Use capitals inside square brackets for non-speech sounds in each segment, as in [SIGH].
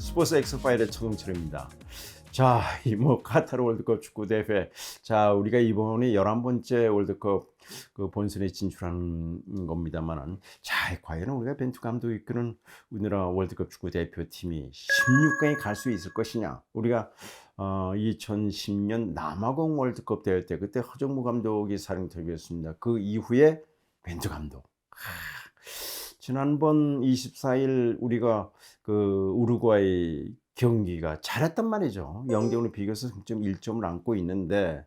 스포츠 엑스파일의 청홍철입니다. 자, 이뭐 카타르 월드컵 축구 대회. 자, 우리가 이번이 11번째 월드컵 그 본선에 진출하는 겁니다만은 자, 과연 우리가 벤투 감독이 이끄는 우리나라 월드컵 축구 대표팀이 16강에 갈 수 있을 것이냐? 우리가 어, 2010년 남아공 월드컵 대회 때 그때 허정무 감독이 사령탑이었습니다. 그 이후에 벤투 감독. 하, 지난번 24일 우리가 그 우루과이 경기가 잘했단 말이죠. 0대 0으로 비교해서 승점 1점을 안고 있는데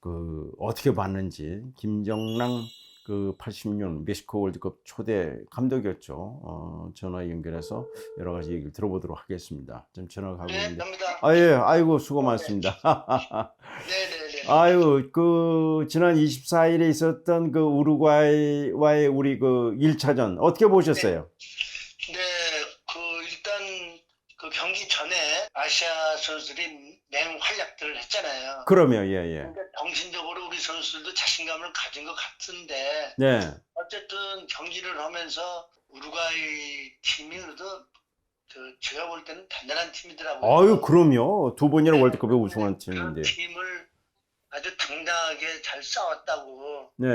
그 어떻게 봤는지 김정랑 그 80년 멕시코 월드컵 초대 감독이었죠. 어, 전화 연결해서 여러 가지 얘기를 들어보도록 하겠습니다. 좀 전화 가고 네, 있는데. 갑니다. 아 예, 아이고 수고 많습니다. [LAUGHS] [LAUGHS] 네, 네, 네. 아유, 그 지난 24일에 있었던 그 우루과이와의 우리 그 1차전 어떻게 보셨어요? 네, 그 일단 그 경기 전에 아시아 선수들이 맹활약들을 했잖아요. 그러면 예, 예. 그러니까 정신적으로 우리 선수들도 자신감을 가진 것 같은데 네. 어쨌든 경기를 하면서 우루과이 팀이 그래도 그 제가 볼 때는 단단한 팀이더라고요. 아유, 그럼요. 두 번이나 월드컵에 네, 우승한 그런 팀인데. 팀을 아주 당당하게 잘 싸웠다고 네.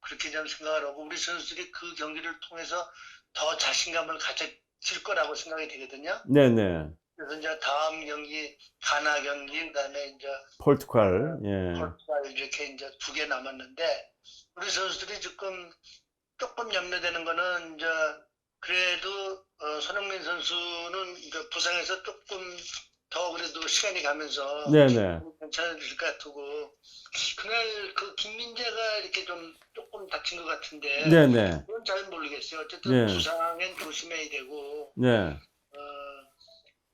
그렇게 좀 생각을 하고 우리 선수들이 그 경기를 통해서 더 자신감을 가졌을 거라고 생각이 되거든요. 네, 네. 그래서 이제 다음 경기 가나 경기 그다음에 이제 포르투갈. 예. 포르투갈 이렇게 이제 두 개 남았는데 우리 선수들이 지금 조금 염려되는 거는 이제 그래도 어, 손흥민 선수는 이제 부상에서 조금 더 그래도 시간이 가면서 네, 네. 괜찮을 것 같고 그날 그 김민재가 이렇게 좀 조금 다친 것 같은데 네, 네. 그건 잘 모르겠어요. 어쨌든 네. 부상엔 조심해야 되고 네.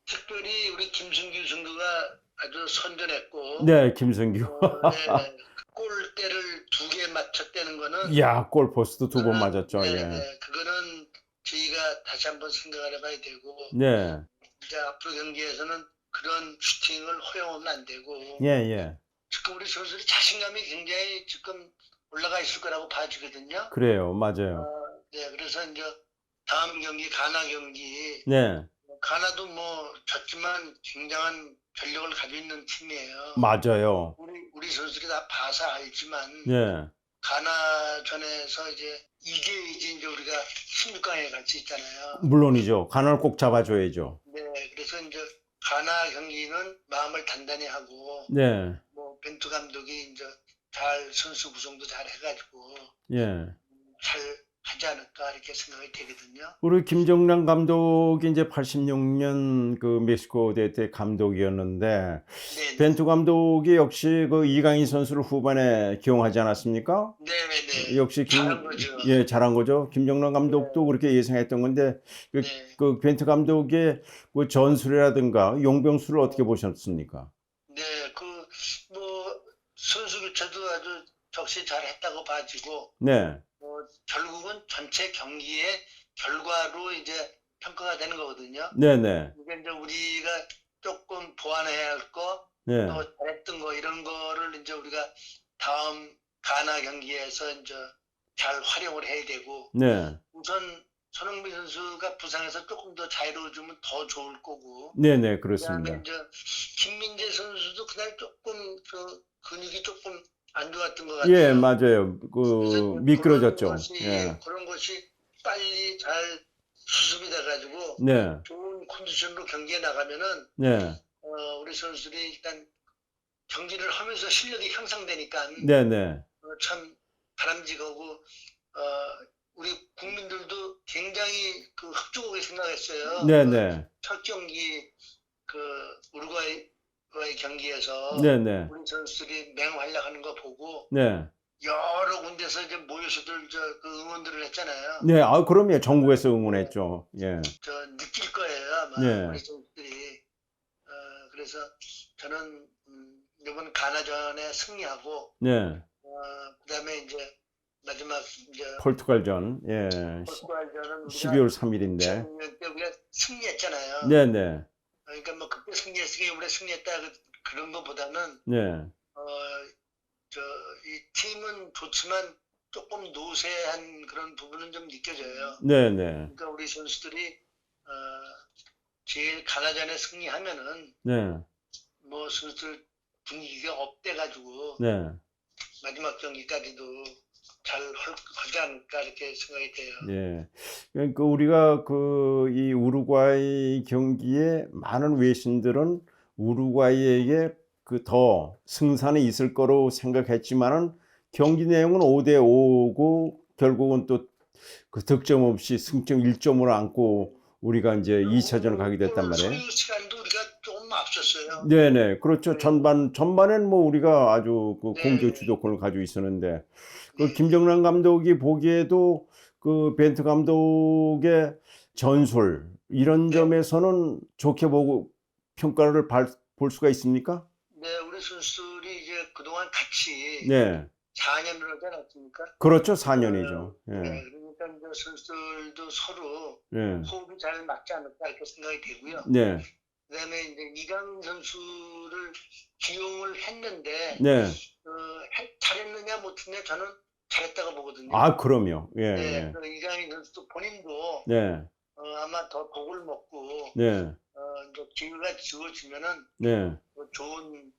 어, 특별히 우리 김승규 선수가 아주 선전했고 네, 김성규. 어, [LAUGHS] 네, 골대를 두 개 맞췄다는 거는 야, 골포스트 두번 맞았죠. 네, 예. 네, 그거는 저희가 다시 한번 생각을 해봐야 되고 네. 이제 앞으로 경기에서는 그런 슈팅을 허용하면 안 되고 예, 예. 지금 우리 선수들이 자신감이 굉장히 지금 올라가 있을 거라고 봐지거든요. 그래요. 맞아요. 어, 네, 그래서 이제 다음 경기 가나 경기 네. 가나도 뭐 졌지만 굉장한 전력을 가지고 있는 팀이에요. 맞아요. 우리 우리 선수들이 다 봐서 알지만 네. 가나전에서 이제 이겨야지 이제 우리가 16강에 갈수 있잖아요. 물론이죠. 가나를 꼭 잡아줘야죠. 네, 그래서 이제 가나 경기는 마음을 단단히 하고 네. 뭐 벤투 감독이 이제 잘 선수 구성도 잘 해가지고 예. 않을까 이렇게 생각이 되거든요. 우리 김정남 감독이 이제 86년 그 멕시코 대회 때 감독이었는데 네, 네, 벤투 감독이 역시 그 이강인 선수를 후반에 기용하지 않았습니까? 네, 네. 역시 김, 잘한 거죠. 예, 잘한 거죠. 김정남 감독도 그렇게 예상했던 건데 그, 네. 그 벤투 감독의 그 전술이라든가 용병술을 어떻게 보셨습니까? 네, 그 뭐 선수 교체도 아주 적시 잘 했다고 봐지고 네, 뭐 결국은 전체 경기의 결과로 이제 평가가 되는 거거든요. 네, 네, 이게 이제 우리가 조금 보완해야 할 거, 네, 또 잘했던 거 이런 거를 이제 우리가 다음 가나 경기에서 이제 잘 활용을 해야 되고 네, 우선 손흥민 선수가 부상에서 조금 더 자유로워지면 더 좋을 거고 네, 네, 그다음에 그렇습니다. 이제 김민재 선수도 그날 조금 그 근육이 조금 안 좋았던 것 같아요. 예, 맞아요. 그 그래서 미끄러졌죠. 그런 것이, 예, 그런 것이 빨리 잘 수습이 돼가지고 네, 좋은 컨디션으로 경기에 나가면은 네, 어, 우리 선수들이 일단 경기를 하면서 실력이 향상되니까 네, 네, 어, 참 바람직하고 어, 우리 국민들도 굉장히 그 흡족하게 생각했어요. 네, 그 네, 첫 경기 그 우루과이와 의 경기에서 네, 네, 우리 선수들이 맹활약하는 거 보고 네, 여러 군데서 이제 모여서들 저그 응원들을 했잖아요. 네. 아, 그럼요. 전국에서 응원했죠. 예, 저 느낄 거예요 아마 네. 우리 선수들이. 어, 그래서 저는 음, 이번 가나전에 승리하고 네. 어, 그다음에 이제 마지막 이제 포르투갈전, 예, 포르투갈전은 우리가 12월 3일인데. 작년 때 우리가 승리했잖아요. 네, 네, 그러니까 뭐 그때 승리했으니 우리가 승리했다 그, 그런 것보다는 네, 어, 저, 이 팀은 좋지만 조금 노쇠한 그런 부분은 좀 느껴져요. 네, 네, 그러니까 우리 선수들이 어, 제일 가나전에 승리하면은 네, 뭐 선수들 분위기가 업돼가지고 네, 마지막 경기까지도 잘 할- 하지 않을까 이렇게 생각이 돼요. 예. 그러니까 우리가 그 이 우루과이 경기에 많은 외신들은 우루과이에게 그 더 승산이 있을 거로 생각했지만은 경기 내용은 5대 5고 결국은 또 그 득점 없이 승점 1점으로 안고 우리가 이제 2차전을 가게 됐단 말이에요. 소요 시간도 우리가 조금 앞섰어요. 네네, 그렇죠. 전반, 전반엔 뭐 우리가 아주 그 네. 공격 주도권을 가지고 있었는데, 그 네. 김정남 감독이 보기에도 그 벤트 감독의 전술, 이런 네. 점에서는 좋게 보고 평가를 발- 볼 수가 있습니까? 네, 우리 선수들이 이제 그동안 같이 네, 4년을 하지 않았습니까? 그렇죠. 4년이죠. 네, 예, 그러니까 이제 선수들도 서로 예, 호흡이 잘 맞지 않을까 이렇게 생각이 되고요. 네, 그다음에 이제 이강 선수를 기용을 했는데 네. 어, 해- 잘했느냐 못했느냐 저는 잘했다고 보거든요. 아, 그럼요. 예, 네, 예. 그 이강인 선수도 본인도 네, 어, 아마 더 독을 먹고 네, 어, 이제 기회가 주어지면은 네, 뭐 좋은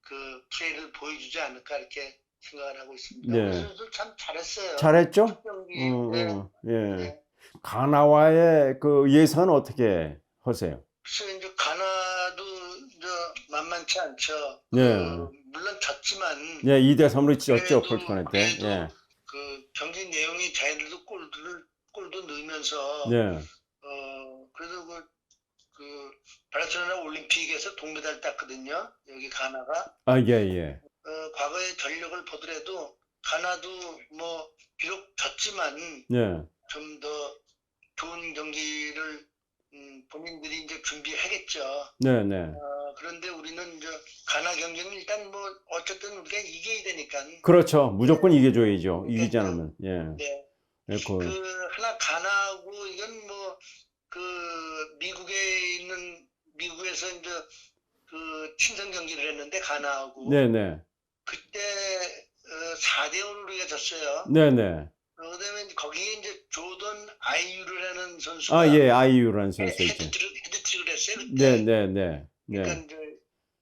그 플레이를 보여주지 않을까 이렇게 생각을 하고 있습니다. 네. 선수 참 잘했어요. 잘했죠? 첫 경기. 음, 네. 음, 예. 네. 가나와의 그 예선 어떻게 하세요? 그래서 이제 가나도 이제 만만치 않죠. 네. 그 물론 졌지만 예, 2대 3으로 졌죠. 그래도 예. 그 경기 내용이 자기들도 골들을 골도 넣으면서 예. 어 그래도 그, 그 바르셀로나 올림픽에서 동메달 땄거든요. 여기 가나가 아, 예, 예. 어, 과거의 전력을 보더라도 가나도 뭐 비록 졌지만 예. 좀 더 좋은 경기를 음, 본인들이 이제 준비하겠죠. 네, 네. 어, 그런데 우리는 이제 가나 경기는 일단 뭐 어쨌든 우리가 이겨야 되니까. 그렇죠. 무조건 이겨줘야죠. 이기지 않으면. 예. 네. 예, 그, 그 하나 가나하고 이건 뭐 그 미국에 있는 미국에서 이제 그 친선 경기를 했는데 가나하고 네, 네. 그때 어, 4대 5로 우리가 졌어요. 네, 네. 어, 그다음에 거기에 이제 조던 아이유라는 선수가 아, 예, 아이유라는 헤- 선수 있죠. 헤드트릭 헤드트릭을 했어요. 그때. 네, 네, 네. 그러니까 네. 이제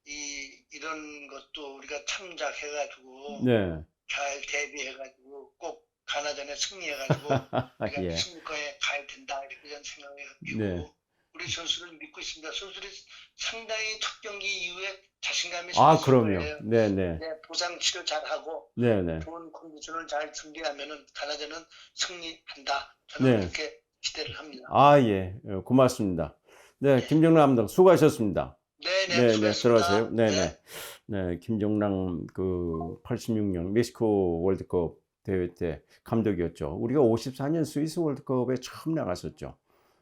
이 이런 것도 우리가 참작해가지고 네. 잘 대비해가지고 꼭 가나전에 승리해가지고 [LAUGHS] 아, 우리가 예. 승리권에 가야 된다 저는 생각을 하고 네. 우리 선수를 믿고 있습니다. 선수들이 상당히 첫 경기 이후에 자신감이 아, 그럼요. 거예요. 네, 네. 네, 보상치를 잘하고 네, 네. 좋은 컨디션을 잘 준비하면은 가나전은 승리한다. 저는 네. 그렇게 기대를 합니다. 아, 예. 어, 고맙습니다. 네, 김정남 감독 수고하셨습니다. 네, 네, 네, 네, 수고하셨습니다. 들어가세요. 네, 네. 네, 김정남 그 86년 멕시코 월드컵 대회 때 감독이었죠. 우리가 54년 스위스 월드컵에 처음 나갔었죠.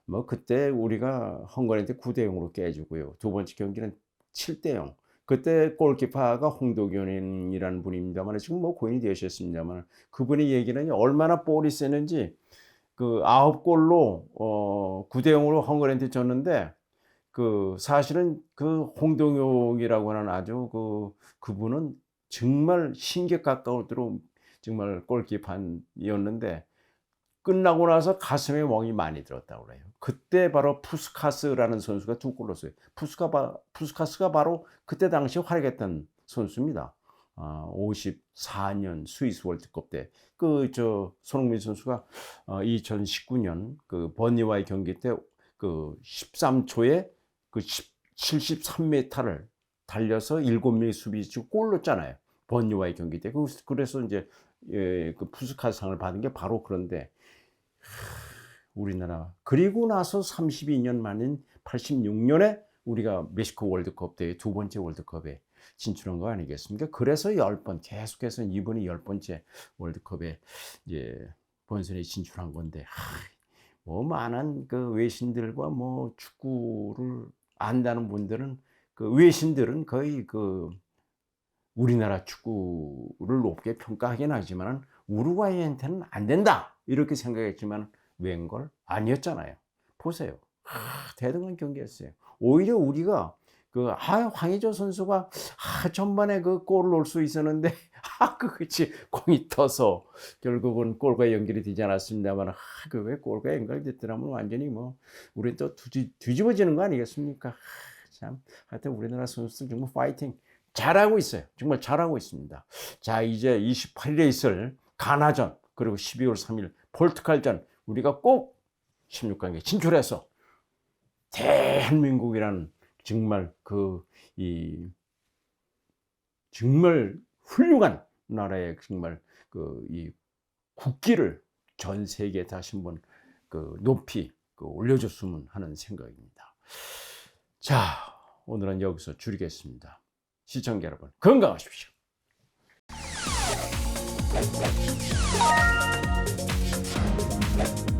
뭐 그때 우리가 헝가리한테 9대 0으로 깨지고요. 두 번째 경기는 7대 0. 그때 골키퍼가 홍도균이라는 분입니다만 지금 뭐 고인이 되셨습니다만 그분의 얘기는 얼마나 볼이 세는지 그 아홉 골로 어 9대 0으로 헝가리한테 졌는데 그 사실은 그 홍동용이라고 하는 아주 그 그분은 정말 신기 가까우도록 정말 골키퍼였는데 끝나고 나서 가슴에 멍이 많이 들었다고 그래요. 그때 바로 푸스카스라는 선수가 두골 넣었어요. 푸스카 바, 푸스카스가 바로 그때 당시 활약했던 선수입니다. 아, 54년 스위스 월드컵 때 그 저 손흥민 선수가 어, 2019년 그 버니와의 경기 때 그 13초에 그 73m를 달려서 7명의 수비수 골 넣었잖아요. 버니와의 경기 때. 그- 그래서 이제 예, 그 푸스카상을 받은 게 바로 그런데 하, 우리나라 그리고 나서 32년 만인 86년에 우리가 멕시코 월드컵 때 두 번째 월드컵에 진출한 거 아니겠습니까? 그래서 열 번 계속해서 이번이 열 번째 월드컵에 이제 본선에 진출한 건데 하, 뭐 많은 그 외신들과 뭐 축구를 안다는 분들은 그 외신들은 거의 그 우리나라 축구를 높게 평가하긴 하지만 우루과이한테는 안 된다 이렇게 생각했지만 웬걸 아니었잖아요. 보세요. 하, 대등한 경기였어요. 오히려 우리가 그 아, 황의조 선수가 아, 전반에 그 골을 넣을 수 있었는데 [LAUGHS] 아, 그것이 공이 터서 결국은 골과 연결이 되지 않았습니다만 아, 그 왜 골과 연결됐더라면 완전히 뭐 우리 또 뒤, 뒤집어지는 거 아니겠습니까? 아, 참 하여튼 우리나라 선수들 정말 파이팅 잘하고 있어요. 정말 잘하고 있습니다. 자, 이제 28일에 있을 가나전 그리고 12월 3일 포르투갈전 우리가 꼭 16강에 진출해서 대한민국이라는 정말 그 이 정말 훌륭한 나라의 정말 그 이 국기를 전 세계에 다시 한번 그 높이 그 올려줬으면 하는 생각입니다. 자, 오늘은 여기서 줄이겠습니다. 시청자 여러분 건강하십시오. Thank.